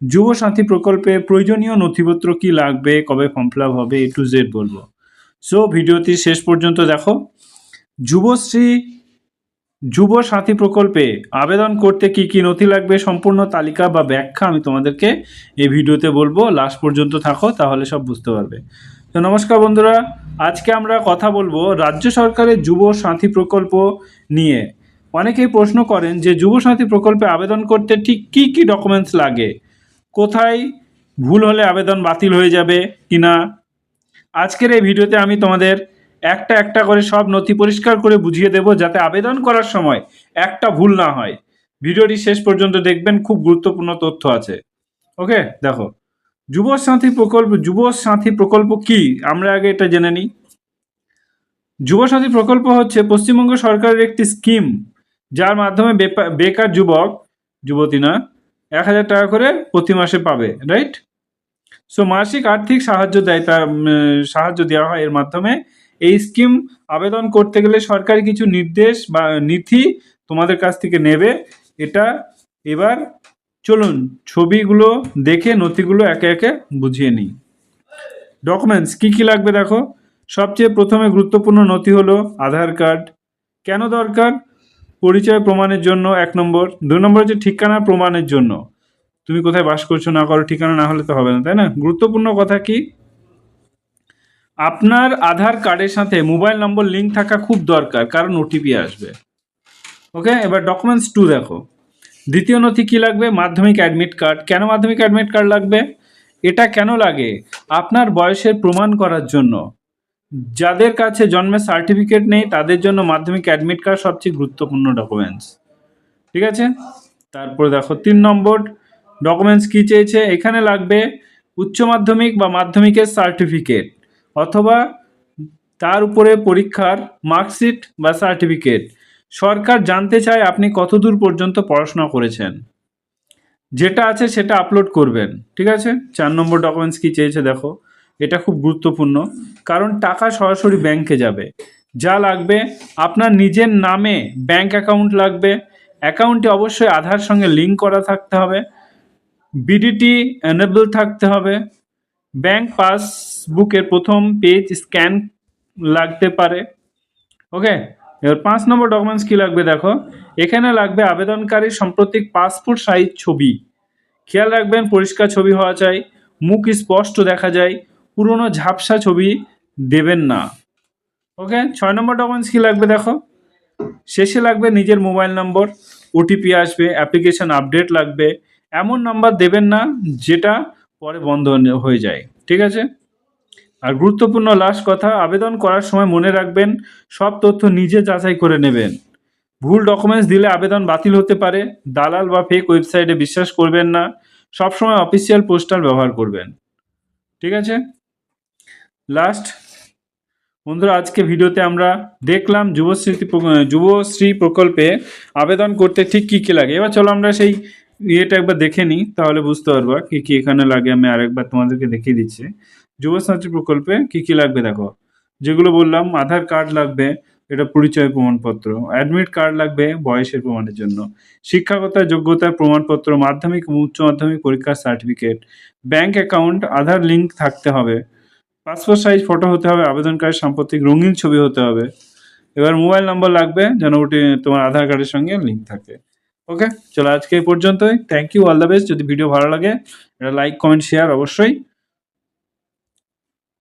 যুব সাথী প্রকল্পে প্রয়োজনীয় নথিপত্র কি লাগবে, কবে ফর্ম ফিল আপ হবে এ টু জেড বলব। সো ভিডিওটি শেষ পর্যন্ত দেখো। যুবশ্রী যুব সাথী প্রকল্পে আবেদন করতে কি কি নথি লাগবে, সম্পূর্ণ তালিকা বা ব্যাখ্যা আমি তোমাদেরকে এই ভিডিওতে বলব। লাস্ট পর্যন্ত থাকো, তাহলে সব বুঝতে পারবে। তো নমস্কার বন্ধুরা, আজকে আমরা কথা বলব রাজ্য সরকারের যুব সাথী প্রকল্প নিয়ে। অনেকেই প্রশ্ন করেন যে যুব সাথী প্রকল্পে আবেদন করতে ঠিক কি কি ডকুমেন্টস লাগে? কোথায় ভুল হলে আবেদন বাতিল হয়ে যাবে কিনা? আজকের এই ভিডিওতে আমি তোমাদের একটা একটা করে সব নথি পরিষ্কার করে বুঝিয়ে দেব যাতে আবেদন করার সময় একটা ভুল না হয়। ভিডিওটি শেষ পর্যন্ত দেখবেন, খুব গুরুত্বপূর্ণ তথ্য আছে। ওকে, দেখো। যুব সাথী প্রকল্প, যুব সাথী প্রকল্প কি? আমরা আগে এটা জেনে নিই। যুব সাথী প্রকল্প হচ্ছে পশ্চিমবঙ্গ সরকারের একটি স্কিম, যার মাধ্যমে বেকার যুবক, যুবতী না এক হাজার টাকা করে প্রতি মাসে পাবে রাইট সো মাসিক আর্থিক সাহায্য দেয় তার সাহায্য দেওয়া হয় এর মাধ্যমে। এই স্কিম আবেদন করতে গেলে সরকারি কিছু নির্দেশ বা নীতি তোমাদের কাছ থেকে নেবে। এটা এবার চলুন ছবিগুলো দেখে নথিগুলো একে একে বুঝিয়ে নিই। ডকুমেন্টস কি কি লাগবে দেখো? সবচেয়ে প্রথমে গুরুত্বপূর্ণ নথি হলো আধার কার্ড। কেন দরকার? পরিচয় প্রমাণের জন্য এক নম্বর। দুই নম্বর হচ্ছে ঠিকানা প্রমাণের জন্য। তুমি কোথায় বাস করছ না করো, ঠিকানা না হলে তো হবে না, তাই না? গুরুত্বপূর্ণ কথা কি? আপনার আধার কার্ডের সাথে মোবাইল নম্বর লিঙ্ক থাকা খুব দরকার, কারণ ওটিপি আসবে। ওকে এবার ডকুমেন্টস টু দেখো। দ্বিতীয় নথি কি লাগবে? মাধ্যমিক অ্যাডমিট কার্ড কেন মাধ্যমিক অ্যাডমিট কার্ড লাগবে? এটা কেন লাগে? আপনার বয়সের প্রমাণ করার জন্য। যাদের কাছে জন্মের সার্টিফিকেট নেই, তাদের জন্য মাধ্যমিক অ্যাডমিট কার্ড সবচেয়ে গুরুত্বপূর্ণ ডকুমেন্টস ঠিক আছে? তারপরে দেখো, তিন নম্বর ডকুমেন্টস কি চেয়েছে? এখানে লাগবে উচ্চ মাধ্যমিক বা মাধ্যমিকের সার্টিফিকেট অথবা তার উপরে পরীক্ষার মার্কশিট বা সার্টিফিকেট সরকার জানতে চায় আপনি কতদূর পর্যন্ত পড়াশোনা করেছেন। যেটা আছে সেটা আপলোড করবেন। ঠিক আছে? চার নম্বর ডকুমেন্টস কি চেয়েছে দেখো। এটা খুব গুরুত্বপূর্ণ। কারণ টাকা সরাসরি ব্যাংকে যাবে। যা লাগবে, আপনার নিজের নামে ব্যাংক অ্যাকাউন্ট লাগবে। অ্যাকাউন্টে অবশ্যই আধার সঙ্গে লিঙ্ক করা থাকতে হবে। বিডিটি এনেবল থাকতে হবে। ব্যাংক পাসবুকের প্রথম পেজ স্ক্যান লাগতে পারে। ওকে এবার পাঁচ নম্বর ডকুমেন্টস কি লাগবে দেখো? এখানে লাগবে আবেদনকারীর সাম্প্রতিক পাসপোর্ট সাইজ ছবি। খেয়াল রাখবেন, পরিষ্কার ছবি হওয়া চাই। মুখ স্পষ্ট দেখা যায়। পুরনো ঝাপসা ছবি দেবেন না। ওকে ছয় নম্বর ডকুমেন্টস কি লাগবে দেখো? শেষে লাগবে নিজের মোবাইল নম্বর ওটিপি আসবে অ্যাপ্লিকেশন আপডেট লাগবে, এমন নাম্বার দেবেন না যেটা পরে বন্ধ হয়ে যায়, ঠিক আছে? আর গুরুত্বপূর্ণ লাস্ট কথা, আবেদন করার সময় মনে রাখবেন, সব তথ্য নিজে যাচাই করে নেবেন। ভুল ডকুমেন্টস দিলে আবেদন বাতিল হতে পারে, দালাল বা ফেক ওয়েবসাইটে বিশ্বাস করবেন না, সবসময় অফিসিয়াল পোস্টাল ব্যবহার করবেন, ঠিক আছে? লাস্ট বন্ধুরা, আজকে ভিডিওতে আমরা দেখলাম যুবশ্রী যুবশ্রী প্রকল্পে আবেদন করতে ঠিক কী কী লাগে। এবার চলো আমরা সেই ইয়েটা একবার দেখে নিই, তাহলে বুঝতে পারবা কী কী এখানে লাগে। আমি আরেকবার তোমাদেরকে দেখিয়ে দিচ্ছি। যুবসাথী প্রকল্পে কী কী লাগবে দেখো। যেগুলো বললাম, আধার কার্ড লাগবে, এটা পরিচয় প্রমাণপত্র, অ্যাডমিট কার্ড লাগবে বয়সের প্রমাণের জন্য, শিক্ষাগত যোগ্যতার প্রমাণপত্র, মাধ্যমিক উচ্চ মাধ্যমিক পরীক্ষার certificate, bank account, Aadhaar link থাকতে হবে পাসপোর্ট সাইজ ফটো হতে হবে, আবেদনকারীর সাম্প্রতিক রঙিন ছবি হতে হবে। এবার মোবাইল নম্বর লাগবে, যেন ওটি তোমার আধার কার্ডের সঙ্গে লিঙ্ক থাকে। ওকে চলো আজকে এই পর্যন্তই। Thank you all the best যদি ভিডিও ভালো লাগে এটা লাইক কমেন্ট শেয়ার অবশ্যই।